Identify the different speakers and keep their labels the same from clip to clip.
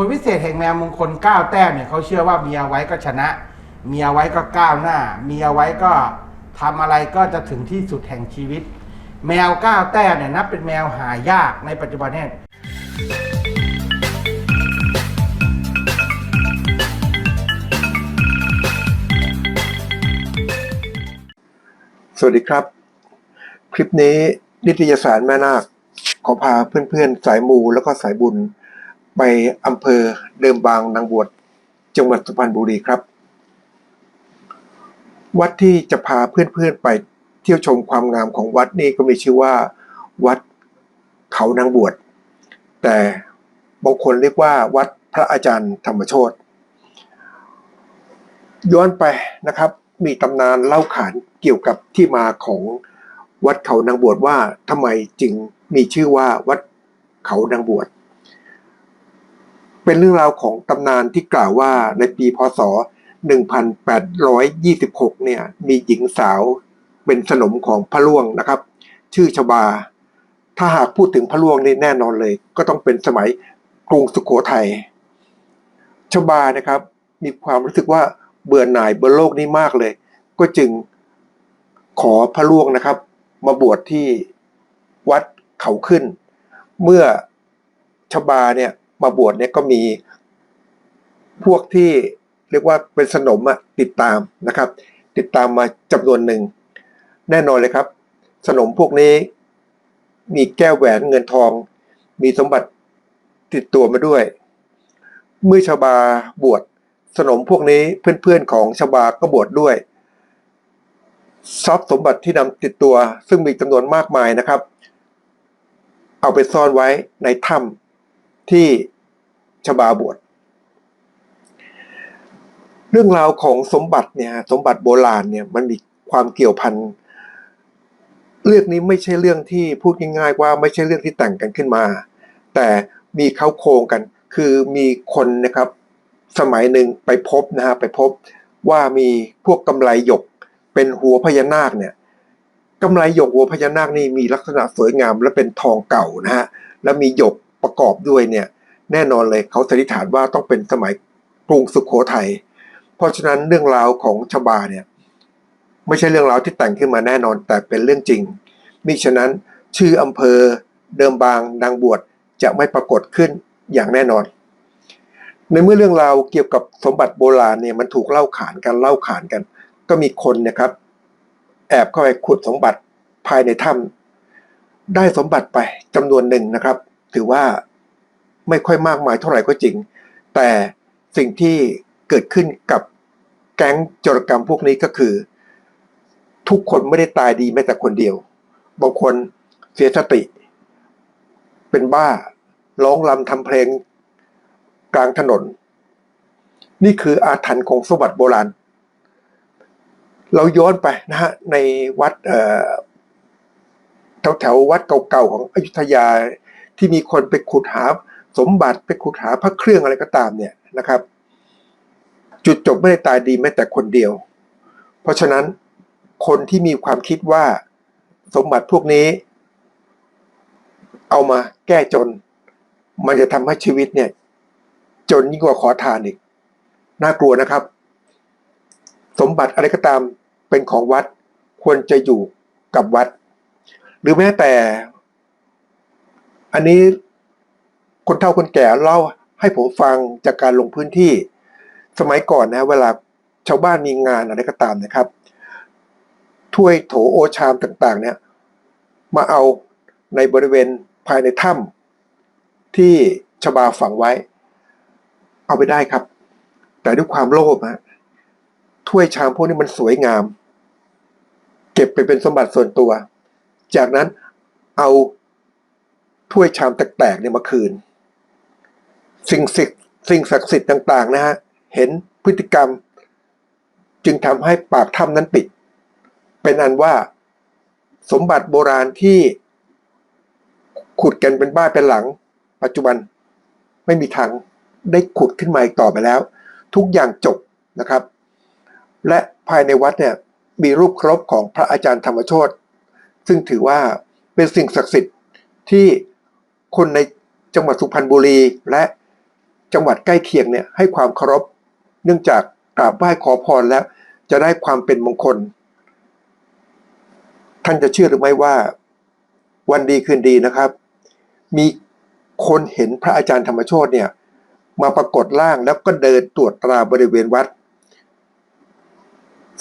Speaker 1: คนวิเศษแห่งแมวมงคลก้าวแต้มเนี่ยเขาเชื่อว่ามีเอาไว้ก็ชนะ มีเอาไว้ก็ก้าวหน้า มีเอาไว้ก็ทำอะไรก็จะถึงที่สุดแห่งชีวิต แมวก้าวแต้มเนี่ยนับเป็นแมวหายากในปัจจุบันเนี่ย
Speaker 2: สวัสดีครับ คลิปนี้นิตยสารแม่นาคขอพาเพื่อนๆ สายมูแล้วก็สายบุญ ไปอำเภอเดิมบางนางบวชจังหวัดสุพรรณบุรีครับ วัดที่จะพาเพื่อนๆไปเที่ยวชมความงามของวัดนี้ก็มีชื่อว่า วัดเขานางบวช แต่บางคนเรียกว่าวัดพระอาจารย์ธรรมโชตย้อนไปนะครับ มีตำนานเล่าขานเกี่ยวกับที่มาของวัดเขานางบวชว่าทำไมจึงมีชื่อว่าวัดเขานางบวช เป็นเรื่องราวของตำนานที่กล่าวว่าในปีพศ 1826 เนี่ยมีหญิงสาวเป็นสนมของพระล่วงนะครับ ชื่อชบา ถ้าหากพูดถึงพระล่วงนี่แน่นอนเลย ก็ต้องเป็นสมัยกรุงสุโขทัยชบานะครับมีความรู้สึกว่าเบื่อหน่ายบนโลกนี้มากเลย ก็จึงขอพระล่วงนะครับ มาบวชที่วัดเขาขึ้น เมื่อชบาเนี่ย มาบวชเนี่ยก็มีพวกที่เรียกว่าเป็นสนมอะติดตามนะครับ ติดตามมาจำนวนหนึ่ง แน่นอนเลยครับ สนมพวกนี้ มีแก้วแหวนเงินทอง มีสมบัติติดตัวมาด้วย เมื่อชาบาบวชสนมพวกนี้เพื่อนๆของชาบาก็บวชดด้วยทรัพย์สมบัติที่นำติดตัว ซึ่งมีจำนวนมากมายนะครับ เอาไปซ่อนไว้ในถ้ำ ที่ชบาบวชเรื่องราวของสมบัติเนี่ยสมบัติโบราณเนี่ยมันมีความเกี่ยวพันเรื่องนี้ไม่ใช่เรื่องที่พูดง่ายๆว่าไม่ใช่เรื่องที่แต่งกันขึ้นมา แต่มีเขาโครงกัน คือมีคนนะครับสมัยหนึ่งไปพบนะฮะไปพบว่ามีพวกกำไลหยกเป็นหัวพญานาคเนี่ยกำไลหยกหัวพญานาคนี่มีลักษณะสวยงาม และเป็นทองเก่านะฮะแล้วมีหยก ประกอบด้วยเนี่ยแน่นอนเลยเขาสันนิษฐานว่าต้องเป็นสมัยกรุงสุขโขทัยเพราะฉะนั้นเรื่องราวของชบาเนี่ยไม่ใช่เรื่องราวที่แต่งขึ้นมาแน่นอนแต่เป็นเรื่องจริง มิฉะนั้นชื่ออำเภอเดิมบางนางบวชจะไม่ปรากฏขึ้นอย่างแน่นอน ในเมื่อเรื่องราวเกี่ยวกับสมบัติโบราณเนี่ยมันถูกเล่าขานกันเล่าขานกัน ก็มีคนเนะครับ แอบเข้าไปขุดสมบัติภายในถ้ำได้สมบัติไปจำนวนหนึ่งนะครับ ถือว่าไม่ค่อยมากมายเท่าไหร่ก็จริง แต่สิ่งที่เกิดขึ้นกับแก๊งจรกรรมพวกนี้ก็คือ ทุกคนไม่ได้ตายดีแม้แต่คนเดียว บางคนเสียสติ เป็นบ้าร้องรำทำเพลงกลางถนน นี่คืออาถรรพ์ของสมบัติโบราณ เราย้อนไปนะฮะในวัดแถวแถวๆวัดเก่าๆของอยุธยา ที่มีคนไปขุดหาสมบัติไปขุดหาพระเครื่องอะไรก็ตามเนี่ยนะครับ จุดจบไม่ได้ตายดีแม้แต่คนเดียว เพราะฉะนั้นคนที่มีความคิดว่าสมบัติพวกนี้ เอามาแก้จน มันจะทำให้ชีวิตเนี่ย จนยิ่งกว่าขอทานอีก น่ากลัวนะครับ สมบัติอะไรก็ตามเป็นของวัด ควรจะอยู่กับวัด หรือแม้แต่ อันนี้คนเฒ่าคนแก่เล่าให้ผมฟังจากการลงพื้นที่ สมัยก่อนนะ เวลาชาวบ้านมีงานอะไรก็ตามนะครับ ถ้วยโถโอชามต่างๆ เนี่ย มาเอาในบริเวณภายในถ้ำที่ชบาฝังไว้ เอาไปได้ครับ แต่ด้วยความโลภฮะถ้วยชามพวกนี้มันสวยงาม เก็บไปเป็นสมบัติส่วนตัว จากนั้นเอา ถ้วยชามแตกๆเนี่ยมาคืน สิ่งศักดิ์สิ่งศักดิ์สิทธิ์ต่าง ๆ นะฮะ เห็นพฤติกรรม จึงทำให้ปากถ้ำนั้นปิด เป็นอันว่า สมบัติโบราณที่ขุดกันเป็นบ้านเป็นหลัง ปัจจุบันไม่มีทางได้ขุดขึ้นมาอีกต่อไปแล้ว ทุกอย่างจบนะครับ และภายในวัดเนี่ยมีรูปเคารพของพระอาจารย์ธรรมโชตซึ่งถือว่าเป็นสิ่งศักดิ์สิทธิ์ที่ คนในจังหวัดสุพรรณบุรี และจังหวัดใกล้เคียงเนี่ยให้ความเคารพ เนื่องจากกราบไหว้ขอพรแล้ว จะได้ความเป็นมงคล ท่านจะเชื่อหรือไม่ว่า วันดีคืนดีนะครับ มีคนเห็นพระอาจารย์ธรรมโชตเนี่ยมาปรากฏร่างแล้วก็เดินตรวจตราบริเวณวัด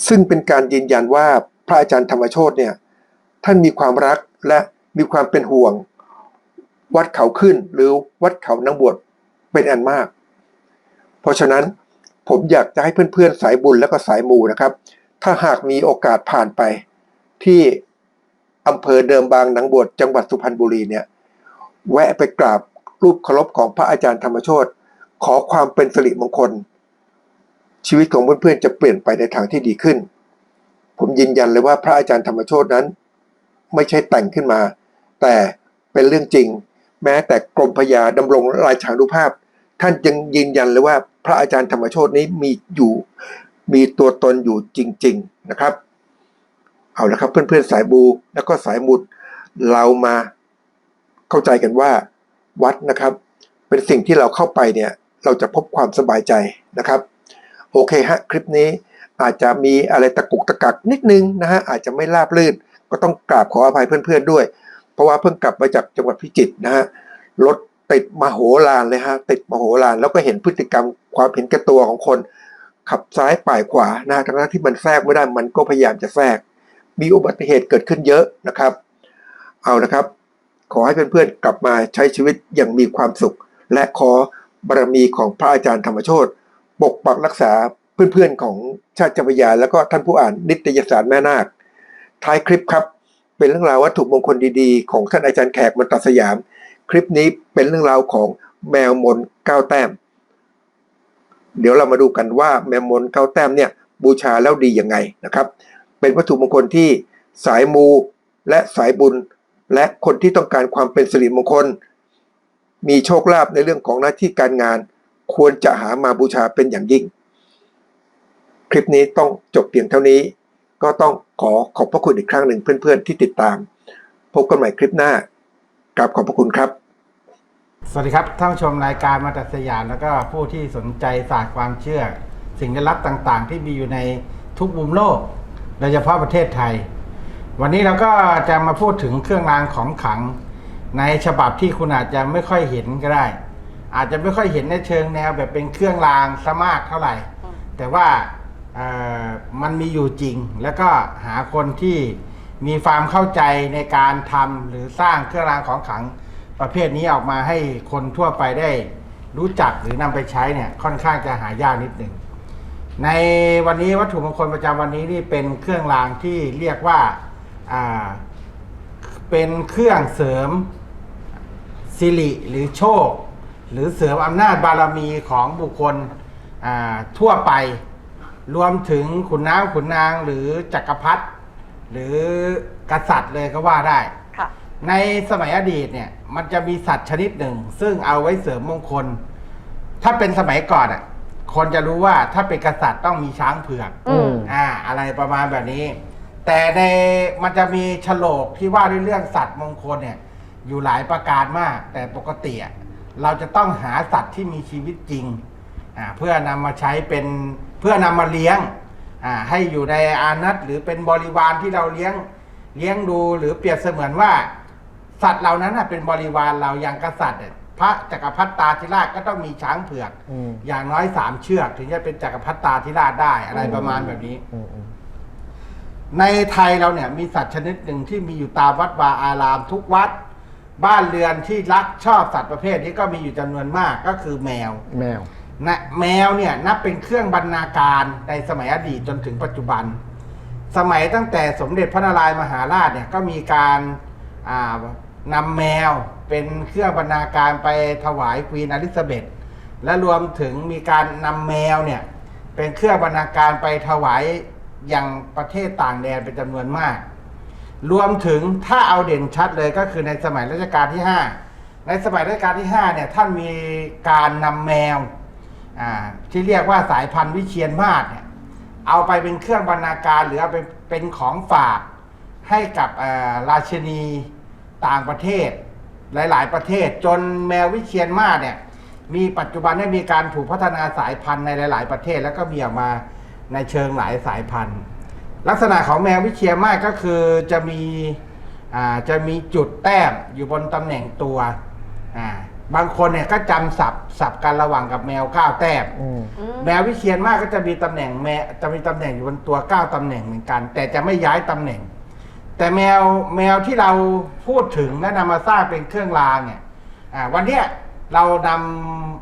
Speaker 2: ซึ่งเป็นการยืนยันว่าพระอาจารย์ธรรมโชตเนี่ยท่านมีความรักและมีความเป็นห่วง วัดเขาขึ้นหรือวัดเขานางบวชเป็นอันมาก เพราะฉะนั้นผมอยากจะให้เพื่อนๆสายบุญและก็สายมูนะครับ ถ้าหากมีโอกาสผ่านไปที่อำเภอเดิมบางนางบวชจังหวัดสุพรรณบุรีเนี่ย แวะไปกราบรูปเคารพของพระอาจารย์ธรรมโชตขอความเป็นสิริมงคล ชีวิตของเพื่อนๆจะเปลี่ยนไปในทางที่ดีขึ้น ผมยืนยันเลยว่าพระอาจารย์ธรรมโชตนั้น ไม่ใช่แต่งขึ้นมา แต่เป็นเรื่องจริง แม้แต่กรมพยาดำรงราชานุภาพ ท่านยังยืนยันเลยว่าพระอาจารย์ธรรมโชตนี้มีอยู่มีตัวตนอยู่จริง ๆนะครับ เอาละครับเพื่อนๆสายบูแล้วก็สายมุดเรามาเข้าใจกันว่าวัดนะครับ เป็นสิ่งที่เราเข้าไปเนี่ยเราจะพบความสบายใจนะครับ โอเคฮะคลิปนี้อาจจะมีอะไรตะกุกตะกักนิดนึงนะฮะอาจจะไม่ราบรื่นก็ต้องกราบขออภัยเพื่อนๆด้วย เพราะว่าเพิ่งกลับมาจากจังหวัดพิจิตรนะฮะรถติดมโหฬารเลยฮะติดมโหฬารแล้วก็เห็นพฤติกรรมความเห็นแก่ตัวของคน ขับซ้ายป่ายขวานะทั้งที่มันแทรกไม่ได้มันก็พยายามจะแทรก มีอุบัติเหตุเกิดขึ้นเยอะนะครับ เอานะครับ ขอให้เพื่อนๆกลับมาใช้ชีวิตอย่างมีความสุข และขอบารมีของพระอาจารย์ธรรมโชตปกปักรักษาเพื่อนๆของชาติจำพยา แล้วก็ท่านผู้อ่านนิตยสารแม่นาคท้ายคลิปครับ เป็นเรื่องราววัตถุมงคลดีๆ ของท่านอาจารย์แขกมันตัดสยาม คลิปนี้เป็นเรื่องราวของแมวมนเก้าแต้ม เดี๋ยวเรามาดูกันว่าแมวมนเก้าแต้มเนี่ยบูชาแล้วดียังไงนะครับ เป็นวัตถุมงคลที่สายมูและสายบุญ และคนที่ต้องการความเป็นสิริมงคล มีโชคลาภในเรื่องของหน้าที่การงาน ควรจะหามาบูชาเป็นอย่างยิ่ง คลิปนี้ต้องจบเพียงเท่านี้ ก็ต้องขอขอบพระคุณอีกครั้งหนึ่งเพื่อนๆที่ติดตาม พบกันใหม่คลิปหน้ากราบขอบพระคุณครับ
Speaker 1: สวัสดีครับท่านผู้ชมรายการมาตัดสยามแล้วก็ผู้ที่สนใจศาสตร์ความเชื่อ สิ่งลี้ลับต่างๆ ที่มีอยู่ในทุกมุมโลก โดยเฉพาะประเทศไทย วันนี้เราก็จะมาพูดถึงเครื่องรางของขลัง ในฉบับที่คุณอาจจะไม่ค่อยเห็นก็ได้ อาจจะไม่ค่อยเห็นในเชิงแนวแบบเป็นเครื่องรางซะมากเท่าไหร่ แต่ว่า มันมีอยู่จริง แล้วก็หาคนที่มีความเข้าใจในการทำหรือสร้างเครื่องรางของขลังประเภทนี้ออกมาให้คนทั่วไปได้รู้จักหรือนำไปใช้เนี่ยค่อนข้างจะหายากนิดหนึ่งในวันนี้วัตถุมงคลประจำวันนี้นี่เป็นเครื่องรางที่เรียกว่าเป็นเครื่องเสริมสิริหรือโชค หรือเสริมอำนาจบารมีของบุคคลทั่วไป รวมถึงขุนน้ำขุนนางหรือจักรพรรดิหรือกษัตริย์เลยก็ว่าได้
Speaker 3: ค่ะ
Speaker 1: ในสมัยอดีตเนี่ย มันจะมีสัตว์ชนิดหนึ่ง ซึ่งเอาไว้เสริมมงคล ถ้าเป็นสมัยก่อนอะ คนจะรู้ว่าถ้าเป็นกษัตริย์ต้องมีช้างเผือก
Speaker 3: อืม
Speaker 1: อ่า อะไรประมาณแบบนี้ แต่ในมันจะมีฉลกที่ว่าด้วยเรื่องสัตว์มงคลเนี่ย อยู่หลายประการมาก แต่ปกติอะเราจะต้องหาสัตว์ที่มีชีวิตจริง อ่าเพื่อนำมาใช้เป็น เพื่อนำมาเลี้ยงอ่าให้อยู่ในอานัตหรือเป็นบริวารที่เราเลี้ยงเลี้ยงดูหรือเปรียบเสมือนว่า สัตว์เหล่านั้นน่ะเป็นบริวารเราอย่างกษัตริย์เนี่ยพระจักรพรรดิตาธิราชก็ต้องมีช้างเผือก
Speaker 4: อืม
Speaker 1: อย่างน้อยสามเชือก ถึงจะเป็นจักรพรรดิตาธิราชได้อะไรประมาณแบบนี้
Speaker 4: อืมอืม
Speaker 1: ในไทยเราเนี่ยมีสัตว์ชนิดหนึ่งที่มีอยู่ตามวัดวาอารามทุกวัด บ้านเรือนที่รักชอบสัตว์ประเภทนี้ก็มีอยู่จำนวนมากก็คือแมว
Speaker 4: แมว
Speaker 1: นะแมวเนี่ยนับเป็นเครื่องบรรณาการในสมัยอดีตจนถึงปัจจุบัน สมัยตั้งแต่สมเด็จพระนารายมหาราชเนี่ยก็มีการนำแมวเป็นเครื่องบรรณาการไปถวายควีนอลิซาเบธและรวมถึงมีการนำแมวเนี่ยเป็นเครื่องบรรณาการไปถวายอย่างประเทศต่างแดนเป็นจำนวนมาก รวมถึงถ้าเอาเด่นชัดเลยก็คือในสมัยรัชกาลที่ 5 ในสมัยรัชกาลที่5เนี่ยท่านมีการนำแมว ที่เรียกว่าสายพันธุ์วิเชียนมาศเนี่ยเอาไปเป็นเครื่องบรรณาการหรือเอาไปเป็นของฝากให้กับราชินีต่างประเทศ หลาย ๆ ประเทศ จนแมววิเชียนมาศเนี่ยมีปัจจุบันได้มีการถูกพัฒนาสายพันธุ์ในหลาย ๆ ประเทศ แล้วก็มีออกมาในเชิงหลายสายพันธุ์ ลักษณะของแมววิเชียรมาศก็คือจะมีจะมีจุดแต้มอยู่บนตำแหน่งตัวอ่า บางคนเนี่ยก็จำสับสับกันระหว่างกับแมวเก้าแต้ม
Speaker 2: อืม
Speaker 3: อืม
Speaker 1: แมววิเชียรมากก็จะมีตำแหน่งแมวจะมีตำแหน่งอยู่บนตัวเก้าตำแหน่งเหมือนกัน แต่จะไม่ย้ายตำแหน่ง แต่แมวแมวที่เราพูดถึงและนำมาสร้างเป็นเครื่องรางเนี่ยอ่าวันเนี้ยเราน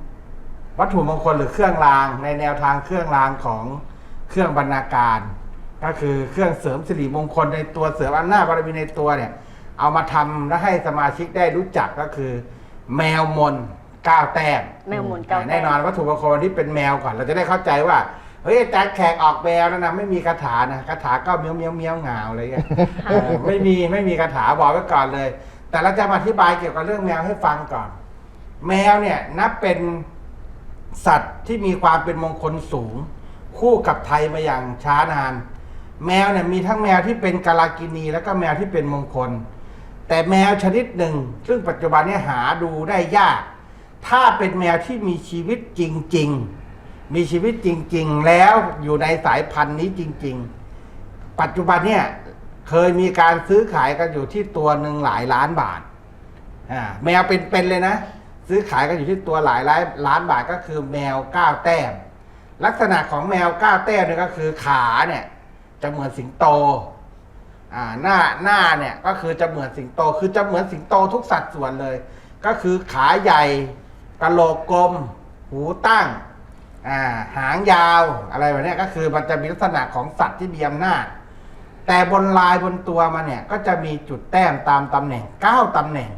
Speaker 1: ำวัตถุมงคลหรือเครื่องราง ในแนวทางเครื่องรางของเครื่องบรรณาการ ก็คือเครื่องเสริมสิริมงคลในตัวเสริมอำนาจบารมีในตัวเนี่ย เอามาทำและให้สมาชิกได้รู้จักก็คือ แมวมนเก้าแต้ม
Speaker 3: แมวหมุนเก้า
Speaker 1: แน่นอนวัตถุมงคลวันนี้เป็นแมวก่อนเราจะได้เข้าใจว่าเฮ้ยอาจารย์แขกออกแมวแล้วนะไม่มีคาถานะคาถาก็เมียวเมียวเมียวเหงาอะไรเงี้ยเออไม่มีไม่มีคาถาบอกไว้ก่อนเลย แต่เราจะมาอธิบายเกี่ยวกับเรื่องแมวให้ฟังก่อน แมวเนี่ยนับเป็นสัตว์ที่มีความเป็นมงคลสูง คู่กับไทยมาอย่างช้านาน แมวเนี่ยมีทั้งแมวที่เป็นกาลากินี แล้วก็แมวที่เป็นมงคล แต่แมวชนิดหนึ่ง ซึ่งปัจจุบันนี้หาดูได้ยาก ถ้าเป็นแมวที่มีชีวิตจริง ๆ มีชีวิตจริง ๆ แล้วอยู่ในสายพันธุ์นี้จริง ๆ ปัจจุบันเนี่ยเคยมีการซื้อขายกันอยู่ที่ตัวหนึ่งหลายล้านบาทแมวเป็นๆเลยนะ ซื้อขายกันอยู่ที่ตัวหลายล้านล้านบาทก็คือแมวก้าวแต้ม ลักษณะของแมวก้าวแต้มเนี่ยก็คือขาเนี่ยจะเหมือนสิงโต อ่าหน้าหน้าเนี่ยก็คือจะเหมือนสิงโต คือจะเหมือนสิงโตทุกสัดส่วนเลย ก็คือขาใหญ่กะโหลกกลม หูตั้งอ่าหางยาวอะไรแบบนี้ก็คือมันจะมีลักษณะของสัตว์ที่มีอำนาจ แต่บนลายบนตัวมันเนี่ยก็จะมีจุดแต้มตามตำแหน่งเก้าตำแหน่ง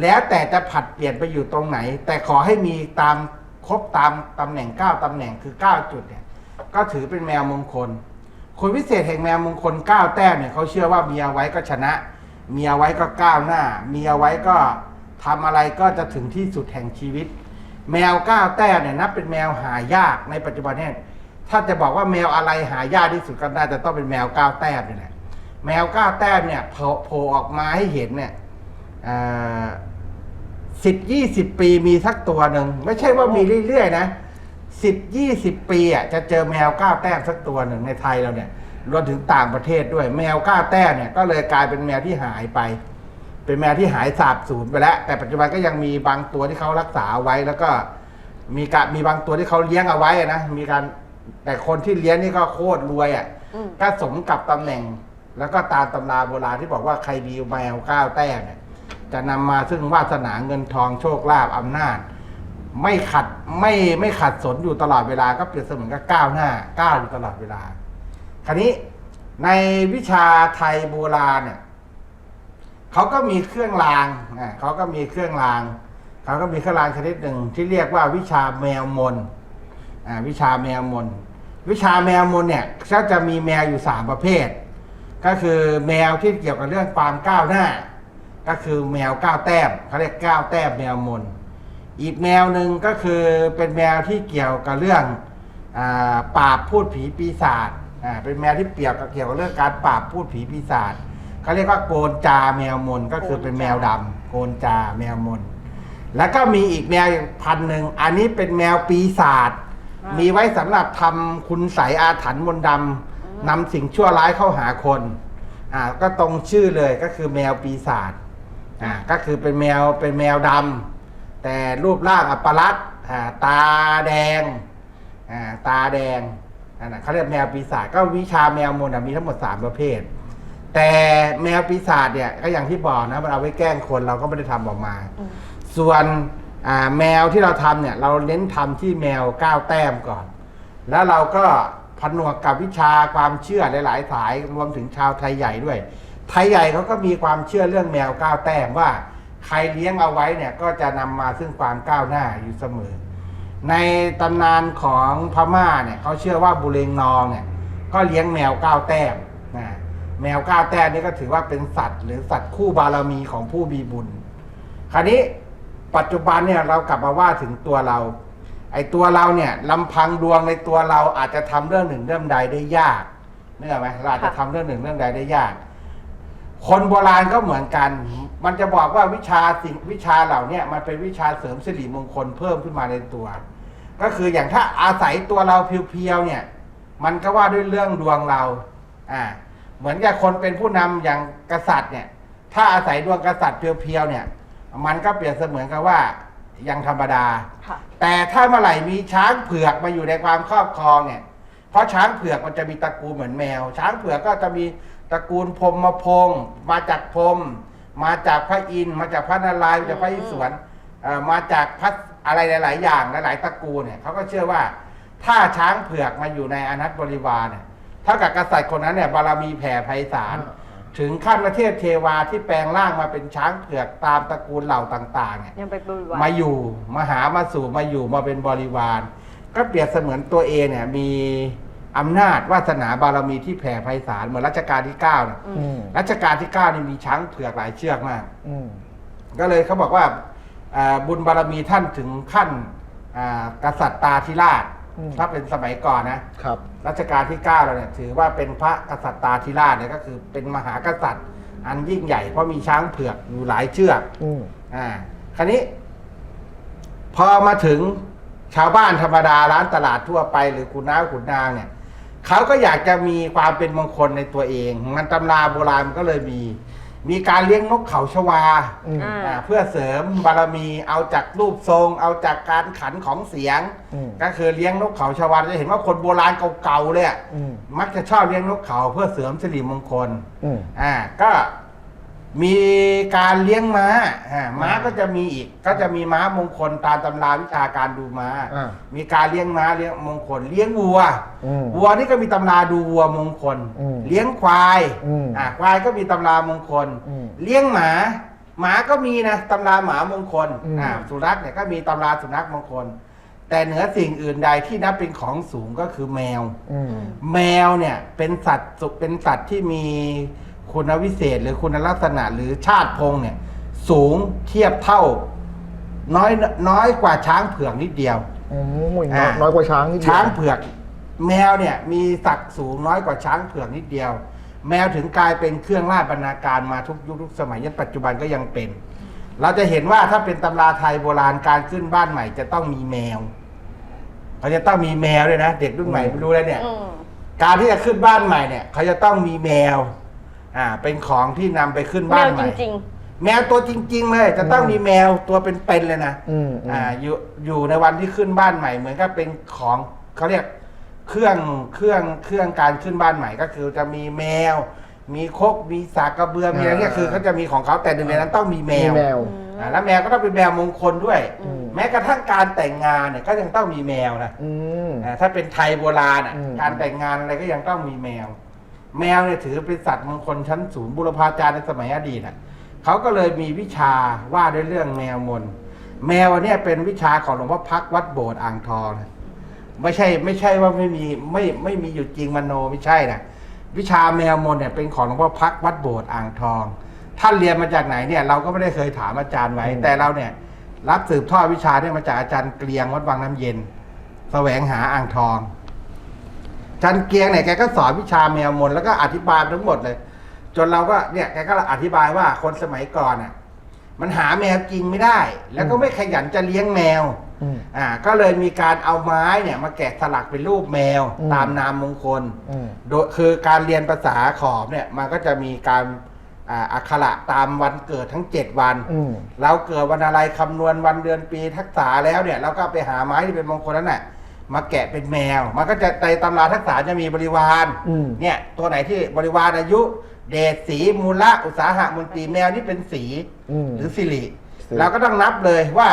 Speaker 1: แล้วแต่จะผัดเปลี่ยนไปอยู่ตรงไหน แต่ขอให้มีตามครบตามตำแหน่งเก้าตำแหน่งคือเก้าจุดเนี่ยก็ถือเป็นแมวมงคล คุณวิเศษแห่งแมวมงคลเก้าแต้มเนี่ยเขาเชื่อว่ามีเอาไว้ก็ชนะ มีเอาไว้ก็ก้าวหน้า มีเอาไว้ก็ทำอะไรก็จะถึงที่สุดแห่งชีวิต แมวเก้าแต้มเนี่ยนับเป็นแมวหายากในปัจจุบันเนี่ยถ้าจะบอกว่าแมวอะไรหายากที่สุดก็น่าจะต้องเป็นแมวเก้าแต้มนี่แหละแมวเก้าแต้มเนี่ยโผล่โผล่ออกมาให้เห็นเนี่ยสิบยี่สิบปีมีสักตัวหนึ่งไม่ใช่ว่ามีเรื่อยๆนะ สิบยี่สิบปีอะจะเจอแมวก้าวแต้มสักตัวหนึ่งในไทยเราเนี่ยรวมถึงต่างประเทศด้วย แมวก้าวแต้มเนี่ยก็เลยกลายเป็นแมวที่หายไป เป็นแมวที่หายสาบสูญไปแล้ว แต่ปัจจุบันก็ยังมีบางตัวที่เขารักษาไว้แล้วก็ มีการมีบางตัวที่เขาเลี้ยงเอาไว้นะมีการแต่คนที่เลี้ยงนี่ก็โคตรรวยอะก็สมกับตำแหน่ง แล้วก็ตามตำราโบราณที่บอกว่าใครมีแมวก้าวแต้มเนี่ยจะนำมาซึ่งวาสนาเงินทองโชคลาภอำนาจ ไม่ขัดไม่ไม่ขัดสนอยู่ตลอดเวลาก็เปรียบเสมือนกับก้าวหน้าก้าวอยู่ตลอดเวลา คราวนี้ในวิชาไทยโบราณเนี่ยเขาก็มีเครื่องรางอ่าเขาก็มีเครื่องรางเขาก็มีเครื่องรางชนิดหนึ่งที่เรียกว่าวิชาแมวมนอ่าวิชาแมวมน วิชาแมวมนเนี่ยก็จะมีแมวอยู่สามประเภท ก็คือแมวที่เกี่ยวกับเรื่องความก้าวหน้า ก็คือแมวก้าวแต้มเขาเรียกก้าวแต้มแมวมน อีกแมวหนึ่งก็คือเป็นแมวที่เกี่ยวกับเรื่องอาปราบพูดผีปีศาจอ่าเป็นแมวที่เกี่ยวกับเกี่ยวกับเรื่องการปราบพูดผีปีศาจเขาเรียกว่าโกนจาแมวมนก็คือเป็นแมวดำโกนจาแมวมน แล้วก็มีอีกแมวอีกพันหนึ่งอันนี้เป็นแมวปีศาจ
Speaker 3: อ่ามี
Speaker 1: มีไว้สำหรับทำคุณใสยอาถรรพ์มนต์ดำนำสิ่งชั่วร้ายเข้าหาคนอ่าก็ตรงชื่อเลยก็คือแมวปีศาจอ่าก็คือเป็นแมวเป็นแมวดำ แต่รูปร่างอัปลักษณ์ตาแดงตาแดงนั่นเขาเรียกแมวปีศาจก็วิชาแมวมนต์มีทั้งหมดสามประเภท แต่แมวปีศาจเนี่ยก็อย่างที่บอกนะมันเอาไว้แกล้งคนเราก็ไม่ได้ทำออกมา ส่วนแมวที่เราทำเนี่ยเราเน้นทำที่แมวก้าวแต้มก่อน แล้วเราก็ผนวกกับวิชาความเชื่อหลาย ๆ สายรวมถึงชาวไทยใหญ่ด้วย ไทยใหญ่เขาก็มีความเชื่อเรื่องแมวก้าวแต้มว่า ใครเลี้ยงเอาไว้เนี่ยก็จะนำมาซึ่งความก้าวหน้าอยู่เสมอ ในตำนานของพม่าเนี่ยเขาเชื่อว่าบุเรงนองเนี่ยก็เลี้ยงแมวก้าวแต้มนะแมวก้าวแต้มนี่ก็ถือว่าเป็นสัตว์ หรือสัตว์คู่บารมีของผู้มีบุญ คราวนี้ปัจจุบันเนี่ยเรากลับมาว่าถึงตัวเรา ไอ้ตัวเราเนี่ยลำพังดวงในตัวเราอาจจะทำเรื่องหนึ่งเรื่องใดได้ยากเนื่ออไหมเราอาจจะทำเรื่องหนึ่งเรื่องใดได้ยาก คนโบราณก็เหมือนกัน มันจะบอกว่าวิชาสิ่งวิชาเหล่าเนี้ยมันเป็นวิชาเสริมสิริมงคลเพิ่มขึ้นมาในตัว ก็คืออย่างถ้าอาศัยตัวเราเพียวๆเนี่ย มันก็ว่าด้วยเรื่องดวงเรา อ่า เหมือนกับคนเป็นผู้นำอย่างกษัตริย์เนี่ย ถ้าอาศัยดวงกษัตริย์เพียวๆเนี่ย มันก็เปรียบเสมือนกับว่ายังธรรมดา
Speaker 3: ค่ะ
Speaker 1: แต่ถ้าเมื่อไหร่มีช้างเผือกมาอยู่ในความครอบครองเนี่ย เพราะช้างเผือกมันจะมีตระกูลเหมือนแมว ช้างเผือกก็จะมี ตระกูลพรหมพงศ์มาจากพรหมมาจากพระอินทร์มาจากพระนารายณ์มาจากพระอิศวรเอ่อมาจากพระอะไรหลาย ๆ อย่างหลาย ๆตระกูลเนี่ยเขาก็เชื่อว่า ถ้าช้างเผือกมาอยู่ในอนัตบริวารเนี่ยเท่ากับกษัตริย์คนนั้นเนี่ยบารมีแผ่ไพศาล ถึงขั้นประเทศเทวาที่แปลงร่างมาเป็นช้างเผือกตามตระกูลเหล่าต่าง ๆ เนี่ย
Speaker 3: ยังไปบริวาร
Speaker 1: มาอยู่มาหามาสู่มาอยู่มาเป็นบริวาร ก็เปรียบเสมือนตัวเองเนี่ยมี อำนาจวาสนาบารมีที่แผ่ไพศาลเหมือนรัชกาลที่เก้าเนี่ย
Speaker 3: อื
Speaker 2: อื
Speaker 3: ม
Speaker 2: ม
Speaker 1: รัชกาลที่เก้านี่มีช้างเผือกหลายเชือกมาก
Speaker 2: อืม
Speaker 1: ก็เลยเขาบอกว่าอ่าบุญบารมีท่านถึงขั้นอ่ากษัตริย์ตาธิราช
Speaker 2: อืม
Speaker 1: ถ้าเป็นสมัยก่อนนะครับ รัชกาลที่เก้าเราเนี่ยถือว่าเป็นพระกษัตริย์ตาธิราชเนี่ยก็คือเป็นมหากษัตริย์ อันยิ่งใหญ่เพราะมีช้างเผือกอยู่หลายเชือก
Speaker 2: อืม
Speaker 1: อ่า คราวนี้ พอมาถึงชาวบ้านธรรมดาร้านตลาดทั่วไป หรือคุณน้าคุณนางเนี่ย เขาก็อยากจะมีความเป็นมงคลในตัวเอง มันตำราโบราณมันก็เลยมี มีการเลี้ยงนกเขาชวา
Speaker 2: อืม
Speaker 3: อ่า
Speaker 1: อ่าเพื่อเสริมบารมีเอาจากรูปทรง เอาจากการขันของเสียง
Speaker 2: อืม
Speaker 1: ก็คือเลี้ยงนกเขาชวาจะเห็นว่าคนโบราณเก่าๆเลยอะ
Speaker 2: อืม
Speaker 1: มักจะชอบเลี้ยงนกเขาเพื่อเสริมสิริมงคล
Speaker 2: อืม
Speaker 1: อ่าก็ มีการเลี้ยงม้าอ่าม้าก็จะมีอีก ก็จะมีม้ามงคลตามตำราวิชาการดูม้า
Speaker 2: อ่า
Speaker 1: มีการเลี้ยงม้าเลี้ยงมงคล เลี้ยงวัว
Speaker 2: อืม
Speaker 1: วัวนี่ก็มีตำราดูวัวมงคล
Speaker 2: อืม
Speaker 1: เลี้ยงควาย
Speaker 2: อืม
Speaker 1: อ่าควายก็มีตำรามงคล
Speaker 2: อืม
Speaker 1: เลี้ยงหมา หมาก็มีนะตำราหมามงคล
Speaker 2: อืม
Speaker 1: อ่าสุนัขเนี่ยก็มีตำราสุนัขมงคล แต่เหนือสิ่งอื่นใดที่นับเป็นของสูงก็คือแมว
Speaker 2: อืม
Speaker 1: แมวเนี่ยเป็นสัตว์สุเป็นสัตว์ที่มี คุณวิเศษหรือคุณลักษณะหรือชาติพงษ์เนี่ย สูงเทียบเท่า น้อยน้อยกว่าช้างเผือกนิดเดียว
Speaker 2: โอ้ยน้อย
Speaker 1: อ่า
Speaker 2: น้อยกว่าช้างนิดเดียว
Speaker 1: ช้างเผือก แมวเนี่ย มีศักดิ์สูงน้อยกว่าช้างเผือกนิดเดียว แมวถึงกลายเป็นเครื่องราชบรรณาการมาทุกยุคทุกสมัยยันปัจจุบันก็ยังเป็น เราจะเห็นว่าถ้าเป็นตำราไทยโบราณการขึ้นบ้านใหม่จะต้องมีแมวเขาจะต้องมีแมวด้วยนะเด็กรุ่นใหม่ไม่รู้แล้วเนี่ย
Speaker 3: อืม
Speaker 1: การที่จะขึ้นบ้านใหม่เนี่ย เขาจะต้องมีแมว อ่า เป็นของที่นำไปขึ้น
Speaker 3: แม
Speaker 1: บ้าน
Speaker 3: ว
Speaker 1: ให
Speaker 3: จ
Speaker 1: ม่
Speaker 3: ริง
Speaker 1: แมวตัวจริง ๆ เลย จะต้องมีแมวตัวเป็นๆเลยนะ
Speaker 2: อืมอืม
Speaker 1: อ่าอยู่อยู่ในวันที่ขึ้นบ้านใหม่ เหมือนกับเป็นของเขาเรียกเครื่องเครื่องเครื่องการขึ้นบ้านใหม่ก็คือจะมีแมว มีครกมีสากกระเบือมีอะไรเนี่ยคือเขาจะมีของเขาแต่หนึ่งในนั้นต้องมีแม
Speaker 2: มี
Speaker 1: ว
Speaker 2: แมว
Speaker 1: อ่าแล้วแมวก็ต้องเป็นแมวมงคลด้วย
Speaker 3: อืม
Speaker 1: แม้กระทั่งการแต่งงานเนี่ยก็ยังต้องมีแมวนะ
Speaker 2: อืม
Speaker 1: อ่าถ้าเป็นไทยโบราณอะ
Speaker 2: อืม
Speaker 1: การแต่งงานอะไรก็ยังต้องมีแมว แมวเนี่ยถือเป็นสัตว์มงคลชั้นสูงบุรพาจารย์ในสมัยอดีตอะเขาก็เลยมีวิชาว่าด้วยเรื่องแมวมน แมวอันเนี่ยเป็นวิชาของหลวงพ่อพักวัดโบสถ์อ่างทองนะไม่ใช่ไม่ใช่ว่าไม่มีไม่ไม่มีอยู่จริงมโนไม่ใช่นะวิชาแมวมนเนี่ยเป็นของหลวงพ่อพักวัดโบสถ์อ่างทอง ท่านเรียนมาจากไหนเนี่ยเราก็ไม่ได้เคยถามอาจารย์ไว้
Speaker 2: อืม
Speaker 1: แต่เราเนี่ยรับสืบทอดวิชาเนี่ยมาจากอาจารย์เกลียงวัดวังน้ำเย็น แสวงหาอ่างทอง จันเกียงเนี่ยแกก็สอนวิชาแมวมนแล้วก็อธิบายทั้งหมดเลย จนเราก็เนี่ยแกก็อธิบายว่าคนสมัยก่อนอะมันหาแมวจริงไม่ได้ แล้วก็ไม่ขยันจะเลี้ยงแมว
Speaker 2: อืม
Speaker 1: อ่าก็เลยมีการเอาไม้เนี่ยมาแกะสลักเป็นรูปแมว
Speaker 2: อืม
Speaker 1: ตามนามมงคล
Speaker 2: อืม
Speaker 1: โดยคือการเรียนภาษาขอมเนี่ยมันก็จะมีการอ่าอักขระตามวันเกิดทั้งเจ็ดวัน
Speaker 2: อืม
Speaker 1: เราเกิดวันอะไรคำนวณวันเดือนปีทักษะแล้วเนี่ยเราก็ไปหาไม้ที่เป็นมงคลนั้นแหละ มาแกะเป็นแมว มันก็จะในตำราทักษะจะมีบริวาร
Speaker 2: อืม
Speaker 1: เนี่ยตัวไหนที่บริวารอายุ เดชสีมูละอุตสาหะมนตรีแมวนี่เป็นสี
Speaker 2: อืม
Speaker 1: หรือสิริ
Speaker 2: สิริ
Speaker 1: เราก็ต้องนับเลยว่า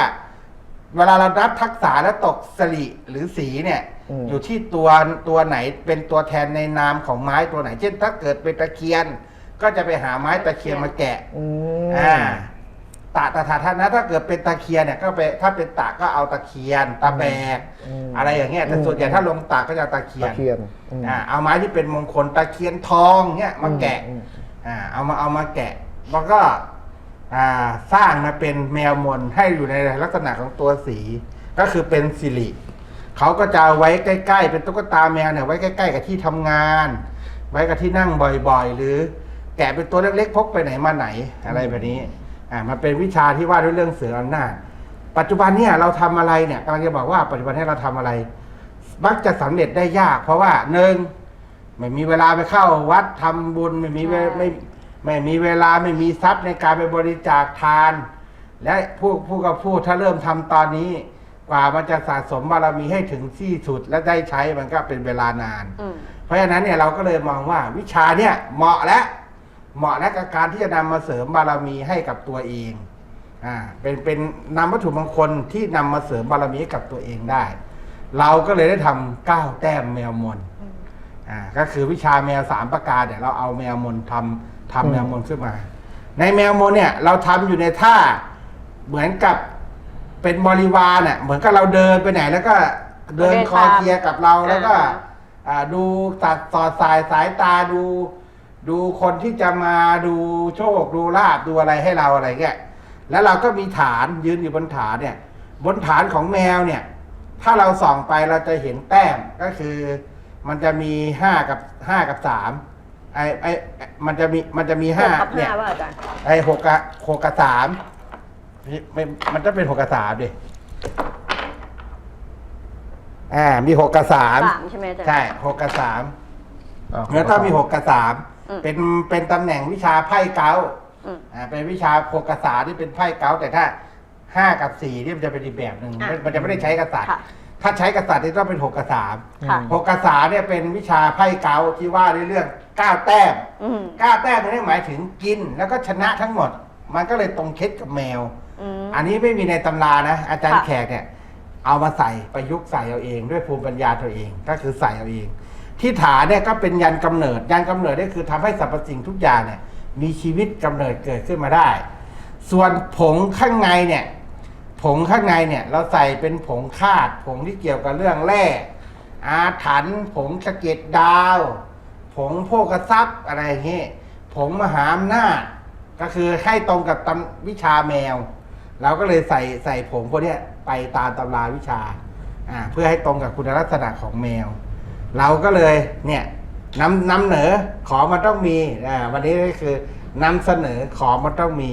Speaker 1: เวลาเรานับทักษะแล้วตกสิริหรือสีเนี่ย
Speaker 2: อืม
Speaker 1: อยู่ที่ตัวตัวไหนเป็นตัวแทนในนามของไม้ตัวไหน เช่น ถ้าเกิดเป็นตะเคียน ก็จะไปหาไม้ตะเคียนมาแกะ
Speaker 2: อืม
Speaker 1: อ่า ตะตะถาท่านนะถ้าเกิดเป็นตะเคียนเนี่ยก็ไปถ้าเป็นตะก็เอาตะเคียนตะแบก
Speaker 2: ม
Speaker 1: อะไรอย่างเงี้ยแต่ส่วนใหญ่ถ้าลงตะก็จะเอาตะเคีย
Speaker 2: ตะ
Speaker 1: น
Speaker 2: เคียนอืม
Speaker 1: อ่าเอาไม้ที่เป็นมงคลตะเคียนทองเนี่ยมาแกะ
Speaker 2: อืม
Speaker 1: อ่าเอามาเอามาแกะแล้วก็อ่าสร้างมาเป็นแมวมนให้อยู่ในลักษณะของตัวสี ก็คือเป็นสิริเขาก็จะเอาไว้ใกล้ ๆ เป็นตุ๊กตาแมวเนี่ยไว้ใกล้ ๆ กับที่ทำงาน ไว้กับที่นั่งบ่อยๆ หรือ แกะเป็นตัวเล็กๆพกไปไหนมาไหนอะไรแบบนี้ อ่ามันเป็นวิชาที่ว่าด้วยเรื่องเสืออำนาจปัจจุบันเนี่ยเราทำอะไรเนี่ยกำลังจะบอกว่าปัจจุบันนี้เราทำอะไร มักจะสำเร็จได้ยาก เพราะว่าหนึ่งไม่มีเวลาไปเข้าวัดทำบุญไม่มีเว
Speaker 3: ใช่
Speaker 1: ไม่ไม่มีเวลาไม่มีทรัพย์ในการไปบริจาคทาน และผู้ผู้กับผู้ถ้าเริ่มทำตอนนี้ กว่ามันจะสะสมบารมีให้ถึงที่สุดและได้ใช้มันก็เป็นเวลานาน
Speaker 3: อืม
Speaker 1: เพราะฉะนั้นเนี่ยเราก็เลยมองว่าวิชาเนี่ยเหมาะและ เหมาะและกับการที่จะนำมาเสริมบารมีให้กับตัวเองอ่าเป็นเป็นนำวัตถุมงคลที่นำมาเสริมบารมีให้กับตัวเองได้ เราก็เลยได้ทำเก้าแต้มแมวมนอ่าก็คือวิชาแมวสามประการเนี่ยเราเอาแมวมนทำทำแมวมนขึ้นมา ในแมวมนเนี่ย เราทำอยู่ในท่าเหมือนกับเป็นบริวารน่ะเหมือนกับเราเดินไปไหน แล้วก็เดิน
Speaker 3: เดิน
Speaker 1: คอ
Speaker 3: ตาม
Speaker 1: เคลียร์กับเราแล้วก็
Speaker 3: อ่า
Speaker 1: อ่าดูตัดต่อสายสายตาดู ดูคนที่จะมาดูโชคดูลาบดูอะไรให้เราอะไรเงี้ยแล้วเราก็มีฐานยืนอยู่บนฐานเนี่ย บนฐานของแมวเนี่ย ถ้าเราส่องไปเราจะเห็นแต้มก็คือ มันจะมีห้ากับห้ากับสามไอไอมันจะมีมันจะมี
Speaker 3: ห
Speaker 1: ห้าก
Speaker 3: กับ
Speaker 1: เนี่
Speaker 3: ห้ายว่าอาจารย์
Speaker 1: ไอหกกับหกกับสามไม่ไม่มันจะเป็นหกกับสามดิอ่ามีหกกับสาม
Speaker 3: สามใช่ไหมอาจารย์
Speaker 1: ใช่หกกับสาม
Speaker 2: อ่า
Speaker 1: แล้วถ้ามีหกกับสาม
Speaker 3: อืม
Speaker 1: เป็นเป็นตำแหน่งวิชาไพ่เก้า
Speaker 3: อืม
Speaker 1: อ่าเป็นวิชาหกกับสามที่เป็นไพ่เก้าแต่ถ้าห้ากับสี่นี่มันจะเป็นอีกแบบหนึ่ง
Speaker 3: อะ
Speaker 1: มันจะไม่ได้ใช้กษัตริย์
Speaker 3: ค่ะ
Speaker 1: ถ้าใช้กษัตริย์นี่ต้องเป็นหกกับสาม
Speaker 3: ค่ะ
Speaker 1: หกกับสามเนี่ยเป็นวิชาไพ่เก้าที่ว่าในเรื่องเก้าแต้ม
Speaker 3: อืม
Speaker 1: เก้าแต้มนี่หมายถึงกินแล้วก็ชนะทั้งหมด มันก็เลยตรงเคสกับแมว
Speaker 3: อืม
Speaker 1: อันนี้ไม่มีในตำรานะ อาจารย์
Speaker 3: ค่ะ
Speaker 1: แขกเนี่ย เอามาใส่ประยุกต์ใส่เอาเองด้วยภูมิปัญญาตัวเอง ก็คือใส่เอาเอง ที่ฐานเนี่ยก็เป็นยันกำเนิด ยันกำเนิดนี่คือทำให้สรรพสิ่งทุกอย่างเนี่ยมีชีวิตกำเนิดเกิดขึ้นมาได้ ส่วนผงข้างในเนี่ยผงข้างในเนี่ยเราใส่เป็นผงคาด ผงที่เกี่ยวกับเรื่องแร่อาถรรพ์ผงสะเก็ดดาว ผงโภกทรัพย์อะไรอย่างเงี้ยผงมหาอำนาจก็คือให้ตรงกับตำวิชาแมว เราก็เลยใส่ใส่ผงพวกนี้ไปตามตำราวิชา เพื่อให้ตรงกับคุณลักษณะของแมว เราก็เลยเนี่ยนำนำเหนอของมันต้องมีอ่าวันนี้ก็คือนำเสนอของมันต้องมี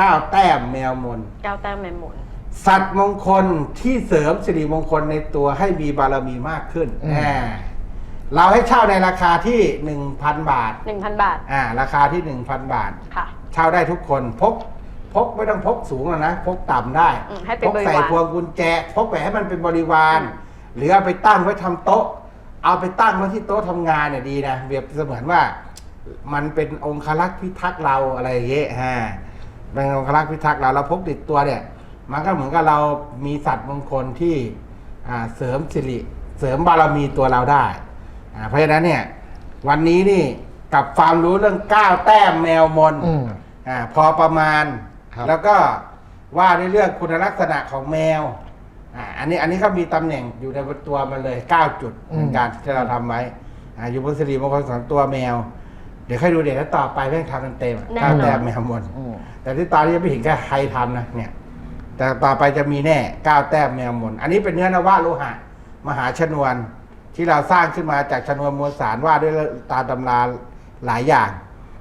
Speaker 1: ก้าวแต้มแมวมน
Speaker 3: เก้าแต้มแมมหมุน
Speaker 1: สัตว์มงคลที่เสริมสิริมงคลในตัวให้มีบารมีมากขึ้น
Speaker 2: อืม
Speaker 1: อ่าเราให้เช่าในราคาที่หนึ่งพันบาท
Speaker 3: หนึ่งพันบาท
Speaker 1: อ่าราคาที่หนึ่งพันบาท
Speaker 3: ค่ะ
Speaker 1: เช่าได้ทุกคนพกพกไม่ต้องพกสูงหรอกนะ พกต่ำได้
Speaker 3: อืมให้เป็น
Speaker 1: พกใส่
Speaker 3: บริวาร
Speaker 1: พวงกุญแจ พกไปให้มันเป็นบริวาร
Speaker 3: อืม
Speaker 1: หรือเอาไปตั้งไว้ทำโต๊ะ เอาไปตั้งไว้ที่โต๊ะทำงานเนี่ยดีนะเปรียบเสมือนว่ามันเป็นองครักษ์พิทักษ์เราอะไรอย่างเงี้ยฮะเป็นองครักษ์พิทักษ์เราเราพกติดตัวเนี่ย มันก็เหมือนกับเรามีสัตว์มงคลที่อ่าเสริมสิริเสริมบารมีตัวเราได้อ่าเพราะฉะนั้นเนี่ยวันนี้นี่กับความรู้เรื่องก้าวแต้มแมวมน
Speaker 2: อืม
Speaker 1: อ่าพอประมาณ
Speaker 2: ครับ
Speaker 1: แล้วก็ว่าในเรื่องคุณลักษณะของแมว อ่าอันนี้อันนี้เขามีตำแหน่งอยู่ในบนตัวมันเลยเก้าจุดเหมือนกันที่เราทำไว้อ่าอยู่บนสิริมงคลของตัวแมว เดี๋ยวค่อยดูเดี๋ยวถ้าต่อไปแม่งทำกันเต็มๆอะ
Speaker 3: แน่นอน
Speaker 1: ก้าวแต้มแมวมน
Speaker 2: อืม
Speaker 1: แต่ที่ตอนนี้ยังไม่เห็นแค่ใครทำนะเนี่ย แต่ต่อไปจะมีแน่ก้าวแต้มแมวมนอันนี้เป็นเนื้อนวะโลหะ มหาชนวน ที่เราสร้างขึ้นมาจากชนวนมวลสารว่าด้วยตามตำราหลายอย่าง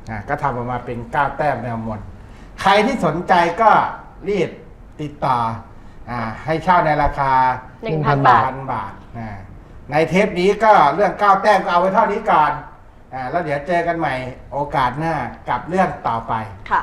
Speaker 1: อะก็ทำออกมาเป็นก้าวแต้มแมวมนใครที่สนใจก็รีบติดต่อ อ่าให้เช่าในราคา
Speaker 3: หนึ่งพันบาท
Speaker 1: พันบาทอ่าในเทปนี้ก็เรื่องก้าวแต้มก็เอาไว้เท่านี้ก่อนอ่าแล้วเดี๋ยวเจอกันใหม่โอกาสหน้ากับเรื่องต่อไป
Speaker 3: ค่ะ